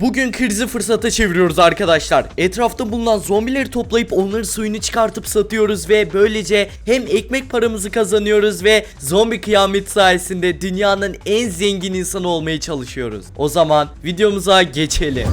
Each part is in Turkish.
Bugün krizi fırsata çeviriyoruz arkadaşlar. Etrafta bulunan zombileri toplayıp onların suyunu çıkartıp satıyoruz ve böylece hem ekmek paramızı kazanıyoruz ve zombi kıyamet sayesinde dünyanın en zengin insanı olmaya çalışıyoruz. O zaman videomuza geçelim.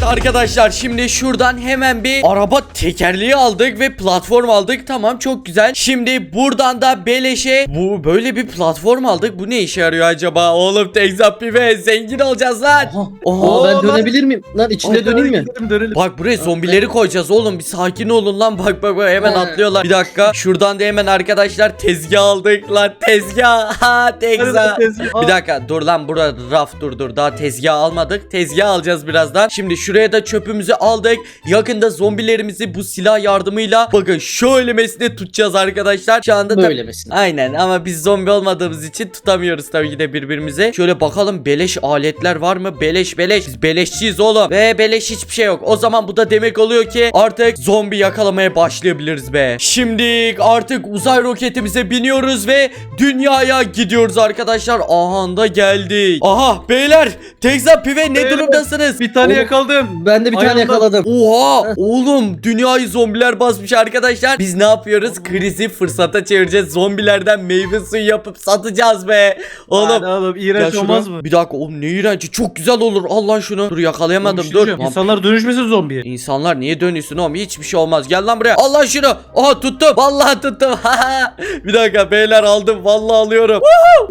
Evet arkadaşlar şimdi şuradan hemen bir araba tekerleği aldık ve platform aldık. Tamam çok güzel. Şimdi buradan da beleşe bu böyle bir platform aldık. Bu ne işe yarıyor acaba? Oğlum Tekzapi ve zengin olacağız lan. Aha. Oha. Aa, ben lan. dönebilir miyim? Lan içine döneyim mi? Dönelim dönelim. Bak buraya zombileri koyacağız oğlum bir sakin olun lan bak bak bak hemen atlıyorlar bir dakika şuradan da hemen arkadaşlar tezgah aldık lan tezgah ha tezgah bir dakika dur lan burada raf dur dur daha tezgah almadık tezgah alacağız birazdan şimdi şuraya da çöpümüzü aldık yakında zombilerimizi bu silah yardımıyla bakın şöyle mesne tutacağız arkadaşlar şu anda da- Böyle misin? Aynen ama biz zombi olmadığımız için tutamıyoruz tabii ki de birbirimize. Şöyle bakalım beleş aletler var mı? Beleş beleş. Biz beleşçiyiz oğlum. Ve beleş hiçbir şey yok. O zaman bu da demek oluyor ki artık zombi yakalamaya başlayabiliriz be. Şimdi artık uzay roketimize biniyoruz ve dünyaya gidiyoruz arkadaşlar. Aha da geldik. Aha beyler. Tekza Pive ne durumdasınız? Bir tane Oo. yakaladım. Ben de bir tane Ayağımda- yakaladım. Oha oğlum dünyayı zombiler basmış arkadaşlar. Biz ne yapıyoruz? Krizi fırsata çevireceğiz. Zombilerden meyve suyu yapıp satacağız be. Oğlum, Oğlum. oğlum iğrenç olmaz mı? Bir dakika oğlum ne iğrenci çok güzel olur al lan şunu Dur yakalayamadım şey dur Lan, İnsanlar dönüşmesin zombiye. İnsanlar niye dönüyorsun oğlum hiçbir şey olmaz gel lan buraya al lan şunu Aha tuttum vallahi tuttum Bir dakika beyler aldım vallahi alıyorum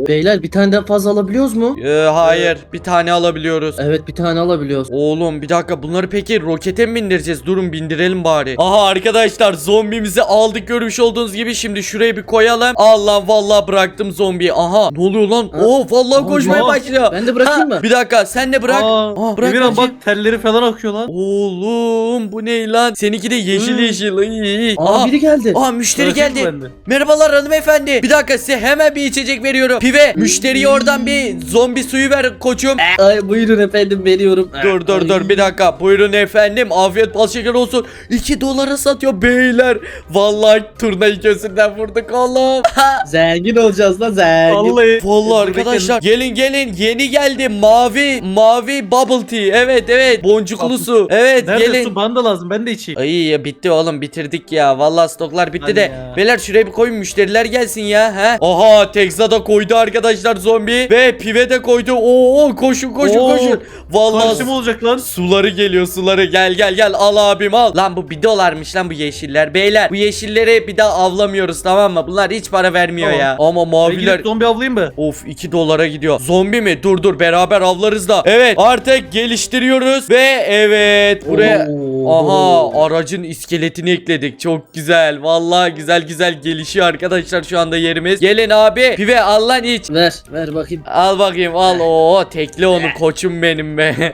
Beyler bir taneden fazla alabiliyoruz mu? Ee, Hayır bir tane alabiliyoruz Evet bir tane alabiliyoruz. Oğlum bir dakika bunları peki rokete mi bindireceğiz? Durun bindirelim bari. Aha arkadaşlar zombimizi aldık görmüş olduğunuz gibi. Şimdi şuraya bir koyalım. Allah vallahi bıraktım zombiyi. Aha ne oluyor lan? Ha? Oo vallahi Aa, koşmaya ya. başlıyor. Ben de bırakayım mı? Bir dakika sen de bırak. Aa, Aa, bırak Emirhan bak telleri falan akıyor lan. Oğlum bu ne lan? Seninki de yeşil Hı. yeşil. İyi. Aa Aha, biri geldi. Aa müşteri Bırakayım geldi. de? Merhabalar hanımefendi. Bir dakika size hemen bir içecek veriyorum. Pive müşteriye oradan bir zombi suyu ver koçum. Ay buyurun efendim veriyorum. Dur dur Ay. dur bir dakika buyurun efendim. Afiyet bal şeker olsun. 2 dolara satıyor beyler. Vallahi turnayı gözünden vurduk oğlum. Zengin olacağız lan zengin. Vallahi. Vallahi arkadaşlar gelin gelin. Yeni geldi. Mavi mavi bubble tea. Evet evet. Boncuklu su evet Nerede gelin. Su bana da lazım. Ben de içeyim. Ay ya bitti oğlum. Bitirdik ya. Vallahi stoklar bitti Hadi de. ya. beyler şuraya bir koyun. Müşteriler gelsin ya. He? Aha Tekza da koydu arkadaşlar zombi. Ve pive de koydu. Oo koşun koşun Oo, koşun. Vallahi Karşıma olacak lan. Suları geliyor suları gel gel gel al abim al. Lan bu bir dolarmış lan bu yeşiller. Beyler bu yeşilleri bir daha avlamıyoruz tamam mı? Bunlar hiç para vermiyor Tamam. ya. Ama Ben maviler gidip zombi avlayayım mı? Of 2 dolara gidiyor. Zombi mi? Dur dur beraber avlarız da. Evet artık geliştiriyoruz ve evet buraya Oo. Aha aracın iskeletini ekledik. Çok güzel. Vallahi güzel güzel gelişiyor arkadaşlar şu anda yerimiz. Gelin abi. Pive al lan iç. Ver ver bakayım. Al bakayım al. Oo tekle onu koçum benim be.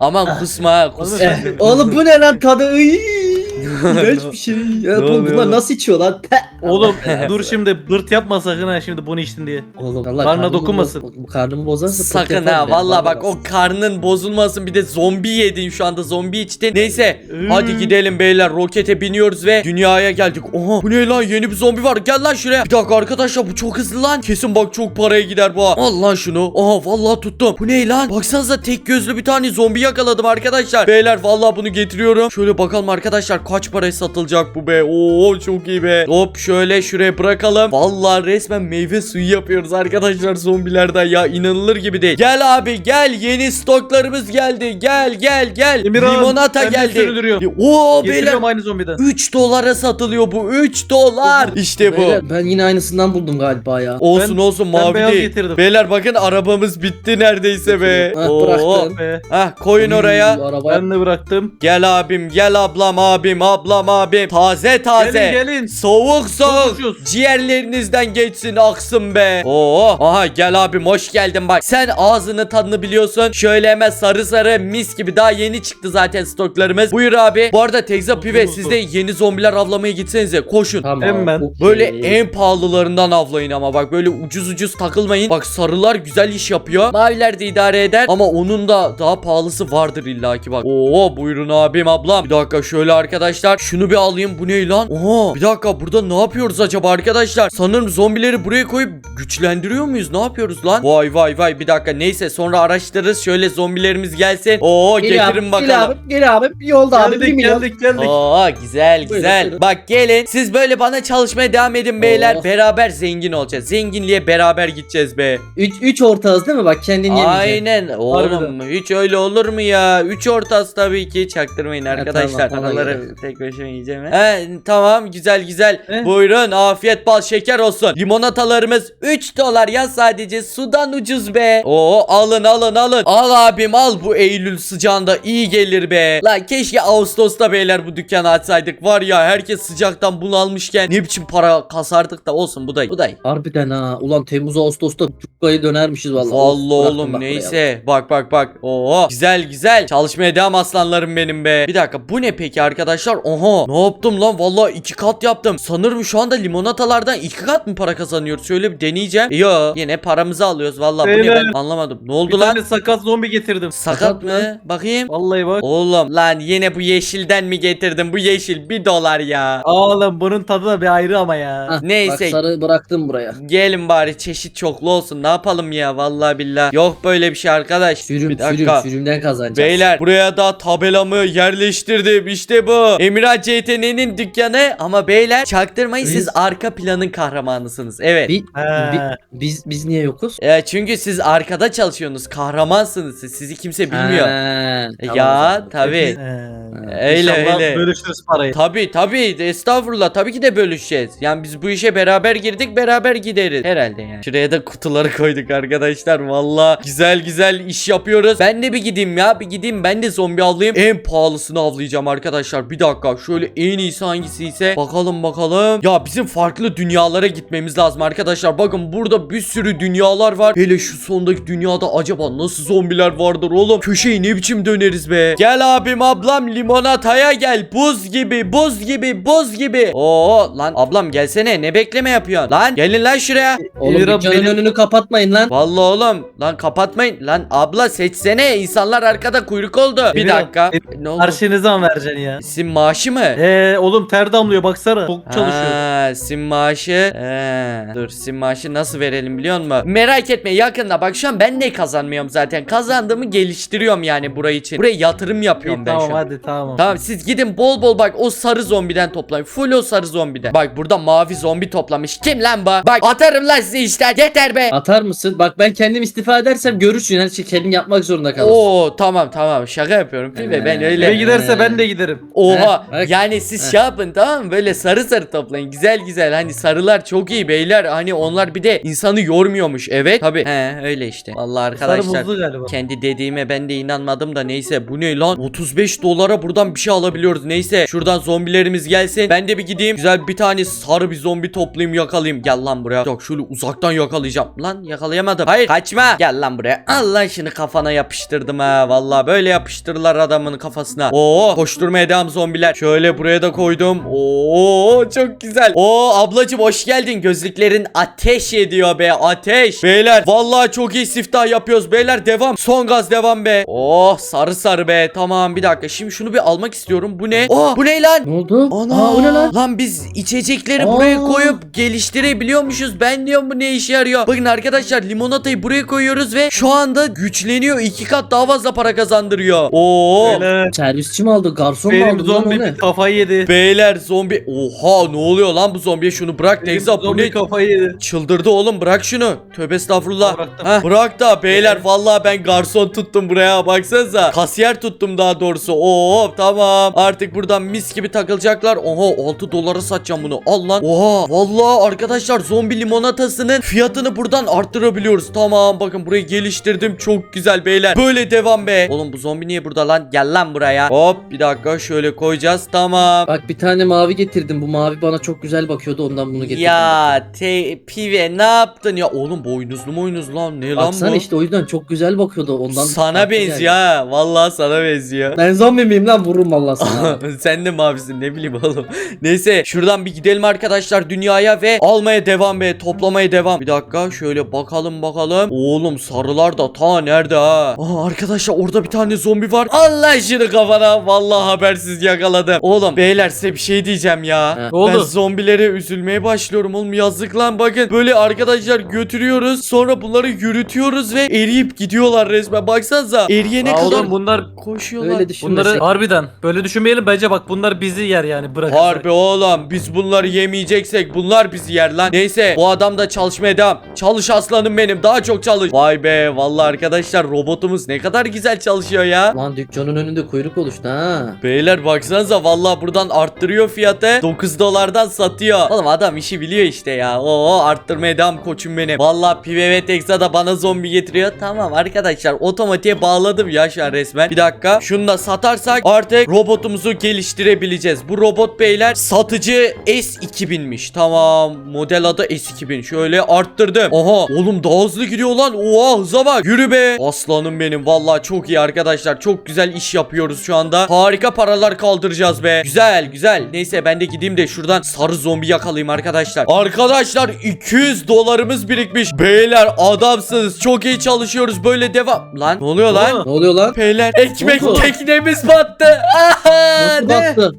Aman kusma ha, kus. Oğlum, Eh, oğlum bu ne lan tadı? İğrenç bir şey. Ya, Ne bu, oluyor bunlar lan? nasıl içiyor lan? Oğlum dur şimdi bırt yapma sakın ha şimdi bunu içtin diye. Oğlum Allah Karnına karnımı dokunmasın. boz- Bu karnımı bozarsa Sakın ha valla bak o karnın bozulmasın bir de zombi yedin şu anda zombi içtin. Neyse hadi gidelim beyler rokete biniyoruz ve dünyaya geldik. Oha bu ne lan yeni bir zombi var gel lan şuraya. Bir dakika arkadaşlar bu çok hızlı lan. Kesin bak çok paraya gider bu ha. Al lan şunu. Aha vallahi tuttum. Bu ne lan? Baksanıza tek gözlü bir tane zombi yakaladım arkadaşlar. Beyler vallahi bunu getiriyorum. Şöyle bakalım arkadaşlar kaç paraya satılacak bu be. Oo çok iyi be. Hop şöyle şuraya bırakalım. Vallahi resmen meyve suyu yapıyoruz arkadaşlar zombilerden ya inanılır gibi değil. Gel abi gel yeni stoklarımız geldi. Gel gel gel. Emirhan, Limonata ben geldi. sürdürüyorum. Oo beyler Getiriyorum aynı zombiden. 3 dolara satılıyor bu 3 dolar. İşte bu. Beyler, ben yine aynısından buldum galiba ya. Olsun Ben- olsun ben mavi beyaz değil. getirdim. Beyler bakın arabamız bitti neredeyse be. Ah, Oo. bıraktım. Be. Hah koyun oraya. Bu araba Ben de bıraktım. Gel abim gel ablam abim ablam abim. Taze taze. Gelin gelin. Soğuk soğuk. ucuz. Ciğerlerinizden geçsin aksın be. Oo. Aha gel abim hoş geldin bak. Sen ağzını tadını biliyorsun. Şöyle hemen sarı sarı mis gibi daha yeni çıktı zaten stoklarımız. Buyur abi. Bu arada Tekza Pive siz de yeni zombiler avlamaya gitsenize. Koşun. Tamam. Hemen. okey. Böyle en pahalılarından avlayın ama bak böyle ucuz ucuz takılmayın. Bak sarılar güzel iş yapıyor. Maviler de idare eder ama onun da daha pahalısı vardır illaki bak. Oo buyurun abim ablam. Bir dakika şöyle arkadaşlar. Şunu bir alayım. Bu ne lan? Oha bir dakika burada ne yapıyoruz acaba arkadaşlar? Sanırım zombileri buraya koyup güçlendiriyor muyuz? Ne yapıyoruz lan? Vay vay vay bir dakika neyse sonra araştırırız. Şöyle zombilerimiz gelsin. Oo Gel getirin abi, bakalım. Gel abi, gel abi. Yolda abi. bir Geldik geldik geldik. Oo güzel güzel. buyurun. Bak gelin siz böyle bana çalışmaya devam edin beyler. Oh. Beraber zengin olacağız. Zenginliğe beraber gideceğiz be. Üç, üç ortağız değil mi? Bak kendin yemeyeceksin. Aynen oğlum hiç öyle olur mu ya? Üç ortası tabii ki çaktırmayın arkadaşlar. tamam, ona göre. tek başıma yiyeceğim. He, tamam güzel güzel. Eh. Buyurun afiyet bal şeker olsun. Limonatalarımız 3 dolar ya sadece sudan ucuz be. Oo alın alın alın. Al abim al bu Eylül sıcağında iyi gelir be. La keşke Ağustos'ta beyler bu dükkanı açsaydık. Var ya herkes sıcaktan bunalmışken ne biçim para kasardık da olsun bu da bu da. Harbiden ha. Ulan Temmuz Ağustos'ta Cukka'yı dönermişiz vallahi. Vallahi Bıraktım oğlum bak buraya. neyse. Bak bak bak. Oo güzel güzel. Çalışmaya devam aslanlarım benim be. Bir dakika bu ne peki arkadaşlar? Oha ne yaptım lan? Vallahi iki kat yaptım. Sanırım şu anda limonatalardan iki kat mı para kazanıyoruz? Şöyle bir deneyeceğim. Yo yine paramızı alıyoruz. Vallahi bu ne Beyler. ben anlamadım. Ne Bir oldu lan? tane sakat zombi getirdim. Sakat Sakat mı? Bakayım. Vallahi bak. Oğlum lan yine bu yeşilden mi getirdim? Bu yeşil bir dolar ya. Oğlum bunun tadı da bir ayrı ama ya. Hah, Neyse. Bak sarı bıraktım buraya. Gelin bari çeşit çoklu olsun. Ne yapalım ya? Vallahi billah. Yok böyle bir şey arkadaş. Sürüm bir sürüm dakika. sürümden kazanacağız. Beyler buraya da tabelamı yerleştirdim. İşte bu. Emirhan CTN'nin dükkanı. Ama beyler çaktırmayın siz arka planın kahramanısınız. Evet. Bi- He. bi- biz biz niye yokuz? E, çünkü siz arkada çalışıyorsunuz. Kahramansınız siz. Sizi kimse bilmiyor. Ha, tamam o ya zaman. tabi He. Öyle, İnşallah öyle. bölüşürüz parayı. Tabi tabi estağfurullah. Tabii ki de bölüşeceğiz. Yani biz bu işe beraber girdik beraber gideriz. Herhalde yani. Şuraya da kutuları koyduk arkadaşlar. Valla güzel güzel iş yapıyoruz. Ben de bir gideyim ya. Bir gideyim ben de zombi avlayayım. En pahalısını avlayacağım arkadaşlar. Bir dakika şöyle en iyisi hangisi ise bakalım bakalım. Ya bizim farklı dünyalara gitmemiz lazım arkadaşlar. Bakın burada bir sürü dünyalar var. Hele şu sondaki dünyada acaba nasıl zombiler vardır oğlum? Köşeyi ne biçim döneriz be? Gel abim ablam limonataya gel. Buz gibi buz gibi buz gibi. Oo lan ablam gelsene. Ne bekleme yapıyorsun? Lan gelin lan şuraya. Oğlum Emirhan, dükkanın benim- önünü kapatmayın lan. Vallahi oğlum lan kapatmayın. Lan abla seçsene. İnsanlar arkada kuyruk oldu bir Emirhan, dakika e- ne oldu Her ne zaman vereceksin ya? sim maaşı mı He oğlum ter damlıyor baksana. Çok çalışıyor. Ha, sim maaşı. He. Dur sim maaşı nasıl verelim biliyor musun? Merak etme yakında bak şu an ben de kazanmıyorum zaten. Kazandığımı geliştiriyorum yani burayı için. Buraya yatırım yapıyorum İyi, ben tamam şu an. hadi tamam. Tamam siz gidin bol bol bak o sarı zombiden toplayın. Full o sarı zombiden. Bak burada mavi zombi toplamış. Kim lan bu? Bak atarım lan sizi işte. Yeter be. Atar mısın? Bak ben kendim istifa edersem görürsün. Her şeyi kendim yapmak zorunda kalırsın. Oo tamam tamam şaka yapıyorum değil mi? Ben Ee, öyle. Eve giderse ben de giderim. Oha Heh, bak. yani siz Heh. şey yapın tamam mı? Böyle sarı sarı toplayın güzel güzel. Hani sarılar çok iyi beyler. Hani onlar bir de insanı yormuyormuş evet. Tabi he öyle işte. Vallahi Sarı arkadaşlar buzlu galiba. kendi dediğime ben de inanmadım da neyse. Bu ne lan? 35 dolara buradan bir şey alabiliyoruz neyse. Şuradan zombilerimiz gelsin. Ben de bir gideyim güzel bir tane sarı bir zombi toplayayım yakalayayım. Gel lan buraya. Yok şöyle uzaktan yakalayacağım. Lan yakalayamadım. Hayır kaçma. Gel lan buraya. Allah şunu kafana yapıştırdım ha. Vallahi böyle yapıştırırlar adamın kafasına Oo koşturmaya devam zombiler şöyle buraya da koydum Oo çok güzel Oo ablacım hoş geldin gözlüklerin ateş ediyor be ateş beyler vallahi çok iyi siftah yapıyoruz beyler devam son gaz devam be Oh sarı sarı be tamam bir dakika şimdi şunu bir almak istiyorum bu ne Oh bu ne lan Ne oldu? Ana. Aa o ne lan? biz içecekleri Aa. buraya koyup geliştirebiliyormuşuz. Ben diyorum bu ne işe yarıyor. Bakın arkadaşlar limonatayı buraya koyuyoruz ve şu anda güçleniyor. iki kat daha fazla para kazandırıyor. Oo. Böyle Servisçi mi aldı? Garson mu benim aldı lan o zombi ne? bir kafayı yedi. Beyler zombi. Oha ne oluyor lan bu zombiye şunu bırak Benim teyze bu zombi ne? kafayı yedi. Çıldırdı oğlum bırak şunu. Tövbe estağfurullah. Bıraktım. Heh, bırak da beyler vallahi ben garson tuttum buraya baksanıza. Kasiyer tuttum daha doğrusu. Oo tamam. Artık buradan mis gibi takılacaklar. Oha 6 dolara satacağım bunu. Al lan. Oha vallahi arkadaşlar zombi limonatasının fiyatını buradan arttırabiliyoruz. Tamam bakın burayı geliştirdim. Çok güzel beyler. Böyle devam be. Oğlum bu zombi niye burada lan? Gel lan buraya. Hop bir dakika şöyle koyacağız. Tamam. Bak bir tane mavi getirdim. Bu mavi bana çok güzel bakıyordu. Ondan bunu getirdim. Ya te pive ne yaptın ya oğlum boynuzlu boynuzlu lan ne lan Baksana bu? işte o yüzden çok güzel bakıyordu. Ondan Sana benziyor ha. Vallahi sana benziyor. Ben zombi miyim lan? Vururum vallahi sana. Sen de mavisin ne bileyim oğlum. Neyse şuradan bir gidelim arkadaşlar dünyaya ve almaya devam be toplamaya devam. Bir dakika şöyle bakalım bakalım. Oğlum sarılar da ta nerede ha? Aa, arkadaşlar orada bir tane zombi var. Allah şunu kafana. Vallahi habersiz yakaladım. Oğlum beyler size bir şey diyeceğim ya. Ne oldu? Ben zombilere üzülmeye başlıyorum oğlum yazık lan bakın. Böyle arkadaşlar götürüyoruz sonra bunları yürütüyoruz ve eriyip gidiyorlar resmen. Baksanıza eriyene Aa, kadar oğlum bunlar koşuyorlar. Öyle düşünmesek. bunları harbiden böyle düşünmeyelim bence bak bunlar bizi yer yani bırak. Harbi oğlum biz bunları yemeyeceksek bunlar bizi yer lan. Neyse bu adam da çalışmaya devam. Çalış aslanım benim daha çok çalış. Vay be vallahi arkadaşlar robotumuz ne kadar güzel çalışıyor ya. Lan dükkanın önünde kuyruk oluştu ha. Beyler baksanıza vallahi buradan arttırıyor fiyatı 9 dolardan satıyor. Oğlum adam işi biliyor işte ya. Oo arttırmaya devam koçum benim. Vallahi Pive ve Tex'a da bana zombi getiriyor. Tamam arkadaşlar otomatiğe bağladım ya şu an resmen. Bir dakika şunu da satarsak artık robotumuzu geliştirebileceğiz. Bu robot beyler satıcı S2000'miş. Tamam model adı S2000. Şöyle arttırdım. Oha oğlum daha hızlı gidiyor lan. Oha hıza bak. Yürü be. Aslanım benim. Vallahi çok iyi arkadaşlar. Çok güzel iş yapıyoruz şu anda. Harika paralar kaldıracağız be. Güzel güzel. Neyse ben de gideyim de şuradan sarı zombi yakalayayım arkadaşlar. Arkadaşlar 200 dolarımız birikmiş. Beyler adamsınız. Çok iyi çalışıyoruz. Böyle devam. Lan ne oluyor lan? Ne oluyor lan? Beyler ekmek oldu? teknemiz battı. Aha, Nasıl ne? battı?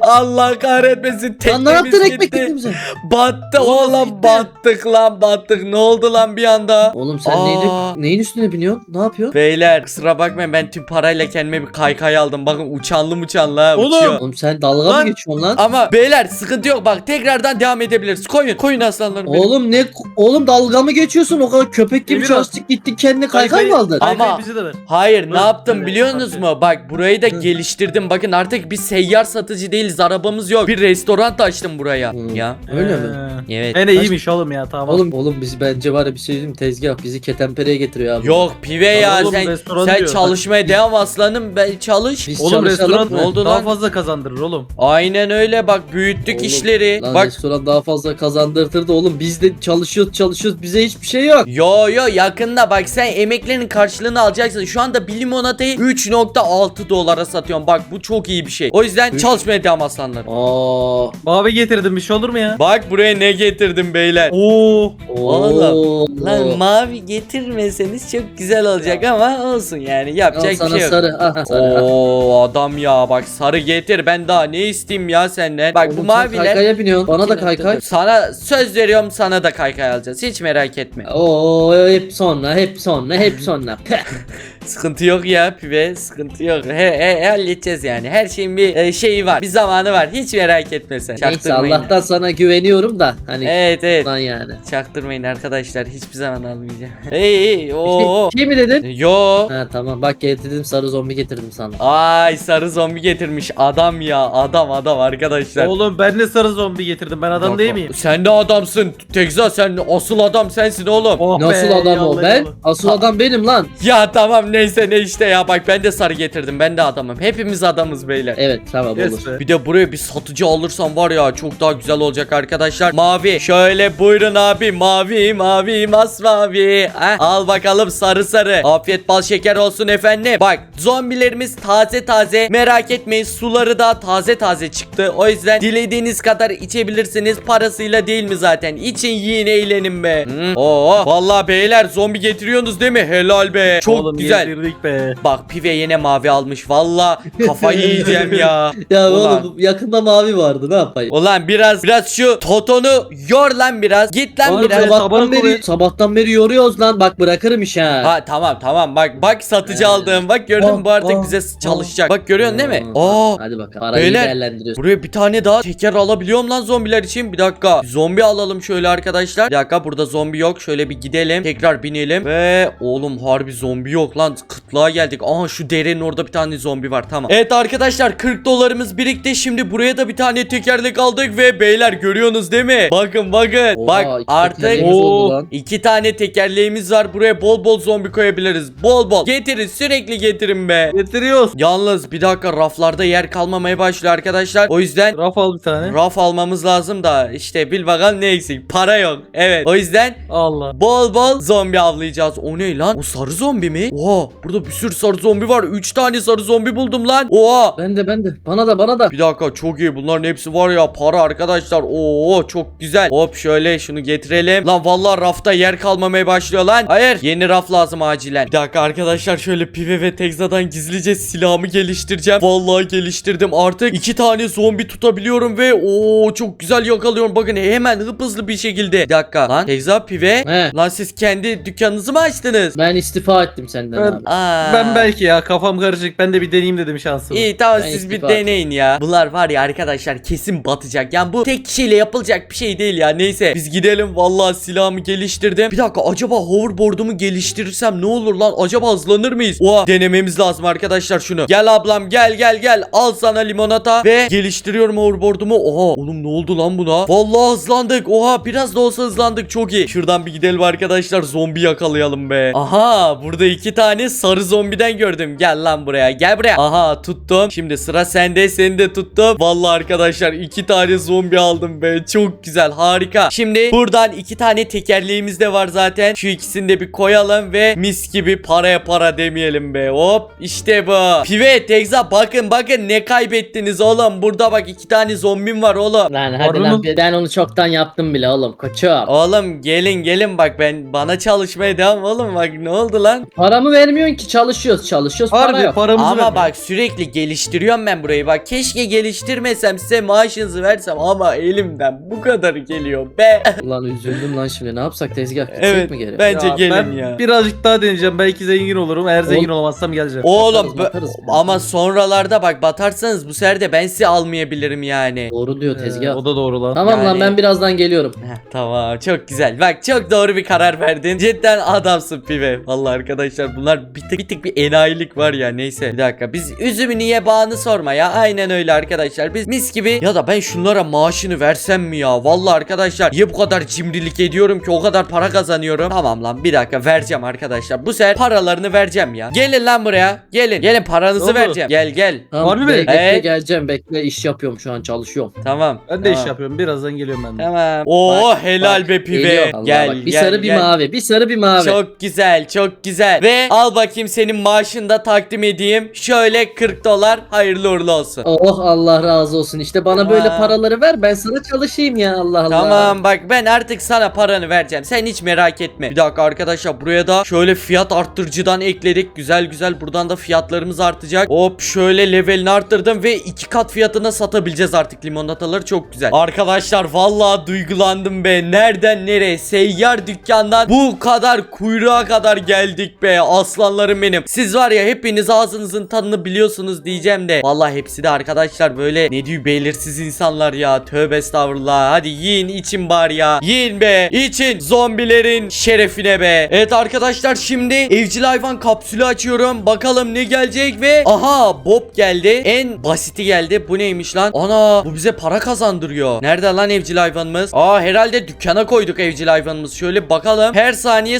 Allah kahretmesin Lan teknemiz ne yaptın ekmek teknemize? Battı Oğlum, oğlum gitti. battık lan battık. Ne oldu lan bir anda? Oğlum sen Aa. neyin üstüne biniyorsun? Ne yapıyorsun? Beyler kusura bakmayın ben tüm parayla kendime bir kaykay aldım. Bakın uçanlı uçanlı ha Oğlum. uçuyor. Oğlum sen dalga Lan. mı geçiyorsun lan? Ama beyler sıkıntı yok bak tekrardan devam edebiliriz. Koyun koyun aslanlarım benim. Oğlum ne oğlum dalga mı geçiyorsun? O kadar köpek gibi Emin ol. çalıştık gittik kendine kaykay mı aldın? Ama- Kaykayı bize de ver. Hayır ne Dur, yaptım biliyorsunuz mu? Bak burayı da Hı. geliştirdim. Bakın artık bir seyyar satıcı değiliz. Arabamız yok. Bir restoran açtım buraya. Hı. Ya. Öyle mi? Ee, Evet. Gene iyiymiş oğlum ya tamam. Oğlum oğlum biz bence var ya bir şey diyeyim mi? tezgah bizi ketenpereye getiriyor abi. Yok pive ya oğlum, sen restoran sen diyor. Çalışmaya devam aslanım. Ben çalış. Biz Oğlum çalışalım restoran? Ne oldu daha lan? fazla kazandırır oğlum. Aynen öyle bak büyüttük Oğlum, işleri. Lan bak restoran daha fazla kazandırtırdı oğlum. Biz de çalışıyoruz çalışıyoruz bize hiçbir şey yok. Yo yo yakında bak sen emeklerinin karşılığını alacaksın. Şu anda bir limonatayı 3.6 dolara satıyorum. Bak bu çok iyi bir şey. O yüzden Üç- çalışmaya devam aslanlarım. Aa. Mavi getirdim bir şey olur mu ya? Bak buraya ne getirdim beyler. Oo. Oğlum. Lan mavi getirmeseniz çok güzel olacak ama olsun yani Al yapacak bir sana şey yok. sarı. Aha, sarı. Oo adam ya bak sarı getir ben daha ne isteyeyim ya senden. Bak Oğlum bu sen maviler Kaykaya biniyorsun. Bana da kaykay. sana söz veriyorum sana da kaykay alacağız hiç merak etme. Oo hep sonra hep sonra hep sonra. Peh. Sıkıntı yok ya pibe sıkıntı yok. He, he, halledeceğiz yani her şeyin bir e, şeyi var bir zamanı var hiç merak etme sen. Neyse Çaktırmayın. Allah'tan sana güveniyorum da hani Evet evet. lan yani. Çaktırmayın arkadaşlar hiçbir zaman almayacağım. Hey hey oo. Şey mi dedin? Yo. Ha tamam bak getirdim sarı zombi getirdim sana. Ay sarı zombi getirmiş adam ya adam adam arkadaşlar. Oğlum ben de sarı zombi getirdim. Ben adam değil miyim? Sen de adamsın. Tekza sen asıl adam sensin oğlum. Oh Nasıl be, adam o yallah ben? yallah. Asıl adam benim lan. Ya tamam neyse ne işte ya bak ben de sarı getirdim. Ben de adamım. Hepimiz adamız beyler. Evet tamam Yes olur. be. Bir de buraya bir satıcı alırsam var ya çok daha güzel olacak arkadaşlar. Mavi. Şöyle buyurun abi. Mavi mavi masmavi. Ha, al bakalım sarı sarı. Afiyet bal şeker olsun efendim. Bak zombilerimiz taze taze. Merak etmeyin suları da taze taze çıktı. O yüzden dilediğiniz kadar içebilirsiniz. Parasıyla değil mi zaten? İçin yiyin eğlenin be. Hı? Oo. Vallahi beyler zombi getiriyorsunuz değil mi? Helal be. Çok Oğlum, güzel. Yedirdik be. Bak pive yine mavi almış. Valla kafayı yiyeceğim ya. Ya Ulan. oğlum yakında mavi vardı ne yapayım? Ulan biraz biraz şu Toton'u yor lan biraz. Git lan Oğlum, biraz. sabah- sabahtan sabah beri sabahtan beri yoruyoruz lan bak bırakırım işe. ha. Ha tamam tamam bak bak satıcı Ee. aldığım bak gördün mü Oh, bu artık oh, bize çalışacak. Bak görüyorsun değil mi? Aa Hadi bakalım. Parayı Beyler, değerlendiriyorsun. Buraya bir tane daha teker alabiliyorum lan zombiler için. Bir dakika. Zombi alalım şöyle arkadaşlar. Bir dakika burada zombi yok. Şöyle bir gidelim. Tekrar binelim. Ve oğlum harbi zombi yok lan. Kıtlığa geldik. Aha şu derenin orada bir tane zombi var. Tamam. Evet arkadaşlar 40 dolarımız birikti. Şimdi buraya da bir tane tekerlek aldık ve beyler görüyorsunuz değil mi? Bakın bakın. Oha, Bak artık lan. iki tane tekerleğimiz var. Buraya bol bol zombi koyabiliriz. Bol bol. Getirin sürekli getirin be. Getiriyoruz. Yalnız bir dakika raflarda yer kalmamaya başlıyor arkadaşlar. O yüzden Raf al bir tane. raf almamız lazım da işte bil bakalım ne eksik. Para yok. Evet. O yüzden Allah. bol bol zombi avlayacağız. O ne lan? O sarı zombi mi? Oha burada burada bir sürü sarı zombi var. 3 tane sarı zombi buldum lan. Oha. Ben de ben de. Bana da bana da. Bir dakika çok iyi bunların hepsi var ya para arkadaşlar. Oo çok güzel. Hop şöyle şunu getirelim. Lan vallahi rafta yer kalmamaya başlıyor lan. Hayır yeni raf lazım acilen. Bir dakika arkadaşlar şöyle Pive ve Tegza'dan gizlice silahımı geliştireceğim. Vallahi geliştirdim artık. iki tane zombi tutabiliyorum ve oo çok güzel yakalıyorum. Bakın hemen hıp hızlı bir şekilde. Bir dakika lan Tegza Pive. He. Lan siz kendi dükkanınızı mı açtınız? Ben istifa ettim senden Ben-. Aa. Ben belki ya kafam karışık. Ben de bir deneyeyim dedim şansımı. İyi tamam Ben siz bir istifa ettim. deneyin ya. Bunlar var ya arkadaşlar kesin batacak. Yani bu tek kişiyle yapılacak bir şey değil ya. Neyse biz gidelim. Vallahi silahımı geliştirdim. Bir dakika acaba hoverboard'umu geliştirirsem ne olur lan? Acaba hızlanır mıyız? Oha denememiz lazım arkadaşlar şunu. Gel ablam gel gel gel. Al sana limonata ve geliştiriyorum hoverboard'umu. Oha oğlum ne oldu lan buna? Vallahi hızlandık. Oha biraz da olsa hızlandık. Çok iyi. Şuradan bir gidelim arkadaşlar. Zombi yakalayalım be. Aha burada iki tane sarı zombiden gördüm. Gel lan buraya. Gel buraya. Aha tuttum. Şimdi sıra sende. Seni de tuttum. Vallahi arkadaşlar iki tane zombi aldım be. Çok güzel. Harika. Şimdi buradan iki tane tekerleğimiz de var zaten. Şu ikisini de bir koyalım ve mis gibi paraya para demeyelim be. Hop işte bu. Pive, Tegza bakın bakın ne kaybettiniz oğlum. Burada bak iki tane zombim var oğlum. Lan hadi Orunun- lan ben onu çoktan yaptım bile oğlum koçum. Oğlum gelin gelin bak ben bana çalışmaya devam oğlum bak ne oldu lan? Paramı vermiyorsun ki çalışıyoruz çalışıyoruz para Harbi yok. paramızı Ama ver. bak sürekli geliştiriyorum ben burayı bak keşke geliştirmesem size maaşınızı versem ama elimden bu kadar geliyor be. Ulan üzüldüm lan şimdi ne yapsak tezgah gitsek evet mi geri? bence Ya gelin ben ya. birazcık daha deneyeceğim. Belki zengin olurum. Eğer zengin olamazsam geleceğim. Oğlum Batarız, bö- batarız. ama sonralarda bak batarsanız bu sefer de ben sizi almayabilirim yani. Doğru diyor Ee, tezgah. o da doğru lan. Tamam lan Yani- ben birazdan geliyorum. Heh, tamam çok güzel. Bak çok doğru bir karar verdin. Cidden adamsın pive. Vallahi arkadaşlar bunlar bir tık bir tık bir enayilik var ya neyse. Bir dakika biz üzümü niye bağını sorma ya. Aynen öyle arkadaşlar. Biz mis gibi ya da ben şunlara maaşını versem mi ya? Vallahi arkadaşlar niye bu kadar cimrilik ediyorum ki o kadar para kazanıyorum. Tamam lan bir dakika vereceğim arkadaşlar. Bu sefer paralarını vereceğim ya. Gelin lan buraya. Gelin. Gelin paranızı oldu? vereceğim. Gel gel. Tamam, Var mı bekle, be? bekle Evet. geleceğim bekle iş yapıyorum şu an çalışıyorum. Tamam. Ben de tamam. iş yapıyorum. Birazdan geliyorum ben de. Tamam. Oo Bak, helal bak, be geliyor. Allah Gel bak, bir gel, sarı bir gel. mavi bir sarı bir mavi. Çok güzel çok güzel ve al bakayım senin maaşını da takdim edeyim. Şöyle 40 dolar hayırlı uğurlu olsun. Oh Allah razı olsun. İşte bana böyle Aa. paraları ver ben sana çalışayım ya Allah Allah. Tamam bak ben artık sana paranı vereceğim. Sen hiç merak etme. Bir dakika arkadaşlar buraya da şöyle fiyat arttırıcıdan ekledik. Güzel güzel buradan da fiyatlarımız artacak. Hop şöyle levelini arttırdım ve iki kat fiyatına satabileceğiz artık limonataları. Çok güzel. Arkadaşlar vallahi duygulandım be. Nereden nereye? Seyyar dükkandan bu kadar kuyruğa kadar geldik be Aslanlarım benim. Siz var ya hepiniz ağzınızın tadını biliyorsunuz diyeceğim de. Vallahi hepsi de arkadaşlar böyle ne diyor belirsiz insanlar ya. Tövbe estağfurullah. Hadi yiyin için bari ya. Yiyin be için zombilerin şerefine be. Evet arkadaşlar şimdi evcil hayvan kapsülü açıyorum. Bakalım ne gelecek ve Aha Bob geldi. En basiti geldi. Bu neymiş lan? Ana bu bize para kazandırıyor. Nerede lan evcil hayvanımız? Aa herhalde dükkana koyduk evcil hayvanımız. Şöyle bakalım. Her saniye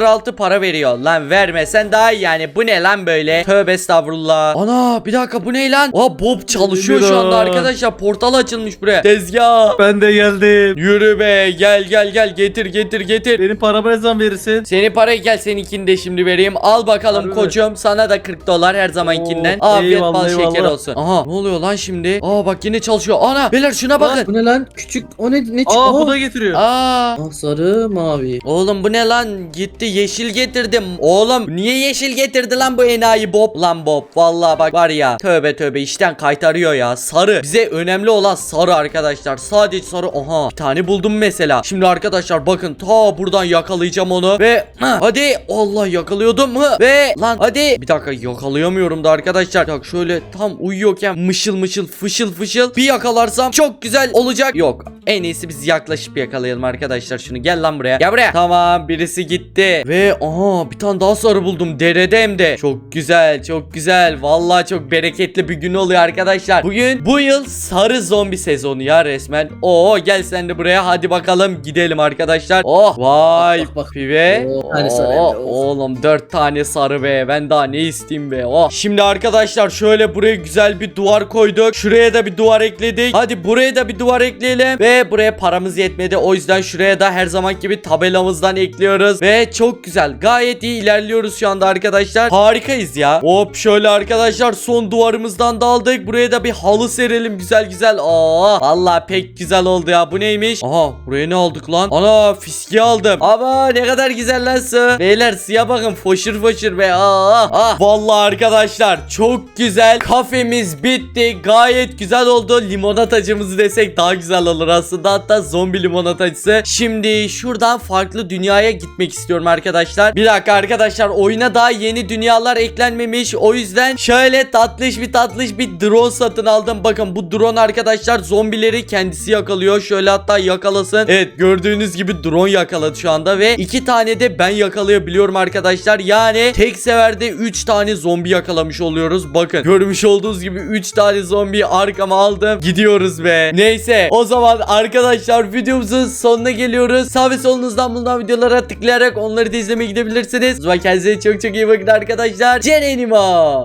006 para veriyor. Lan vermesen daha iyi yani. Bu ne lan böyle? Tövbe estağfurullah. Ana bir dakika bu ne lan? Aa Bob çalışıyor şu anda arkadaşlar. Portal açılmış buraya. Tezgah. Ben de geldim. Yürü be gel gel gel. Getir getir getir. Benim paramı ne zaman verirsin? Seni parayı gel seninkini de şimdi vereyim. Al bakalım Harbi koçum. Sana da 40 dolar her zamankinden. Oo, Afiyet eyvallah, bal şeker eyvallah. olsun. Aha ne oluyor lan şimdi? Aa bak yine çalışıyor. Ana beyler şuna bakın. bu ne lan? Küçük o ne ne Aa bu da getiriyor. Aa. Aa, sarı mavi. Oğlum bu ne lan? Gitti yeşil getirdim. Oğlum niye yeşil getirdi lan bu enayi Bob? Lan Bob vallahi bak var ya Tövbe tövbe işten kaytarıyor ya Sarı. Bize önemli olan sarı arkadaşlar Sadece sarı. Aha bir tane buldum mesela. Şimdi arkadaşlar bakın ta buradan yakalayacağım onu Ve hadi Allah yakalıyordum Ve lan hadi. Bir dakika yakalayamıyorum da arkadaşlar. Bak şöyle tam uyuyorken mışıl mışıl fışıl fışıl Bir yakalarsam çok güzel olacak. Yok en iyisi biz yaklaşıp yakalayalım arkadaşlar şunu. Gel lan buraya. Gel buraya. Tamam birisi gitti. Ve aha bir tane daha sarı buldum derede hem de. Çok güzel çok güzel. Vallahi çok bereketli bir gün oluyor arkadaşlar. Bugün bu yıl sarı zombi sezonu ya resmen. Oo gel sen de buraya. Hadi bakalım gidelim arkadaşlar. Oh vay Bak, bak, bak. pive Oo, tane sarı of. Oğlum dört tane sarı be. Ben daha ne isteyeyim be? Oh. Şimdi arkadaşlar şöyle buraya güzel bir duvar koyduk. Şuraya da bir duvar ekledik. Hadi buraya da bir duvar ekleyelim. Ve buraya paramız yetmedi. O yüzden şuraya da her zaman gibi tabelamızdan ekliyoruz. Ve çok güzel gayet iyi ilerliyoruz şu anda arkadaşlar. Harikayız ya. Hop şöyle arkadaşlar son duvarımızdan da aldık. Buraya da bir halı serelim güzel güzel. Aa vallahi pek güzel oldu ya. Bu neymiş? Aha buraya ne aldık lan? Ana fiske aldım. Ama ne kadar güzel lan su. Beyler suya bakın foşur foşur be. Aa, ah. Vallahi arkadaşlar çok güzel. Kafemiz bitti. Gayet güzel oldu. Limonatacımızı desek daha güzel olur aslında. Hatta zombi limonatacısı. Şimdi şuradan farklı dünyaya gitmek istiyorum arkadaşlar. Bir dakika arkadaşlar oyuna daha yeni dünyalar eklenmemiş. O yüzden şöyle tatlış bir tatlış bir drone satın aldım. Bakın bu drone arkadaşlar zombileri kendisi yakalıyor. Şöyle hatta yakalasın. Evet gördüğünüz gibi drone yakaladı şu anda ve iki tane de ben yakalayabiliyorum arkadaşlar. Yani tek seferde 3 tane zombi yakalamış oluyoruz. Bakın görmüş olduğunuz gibi 3 tane zombi arkama aldım. Gidiyoruz be. Neyse o zaman arkadaşlar videomuzun sonuna geliyoruz. Sağ ve solunuzdan bulunan videolara tıklayarak onları da izlemeye gidebilirsiniz. O zaman kendinize çok çok iyi bakın arkadaşlar. Cenenimo.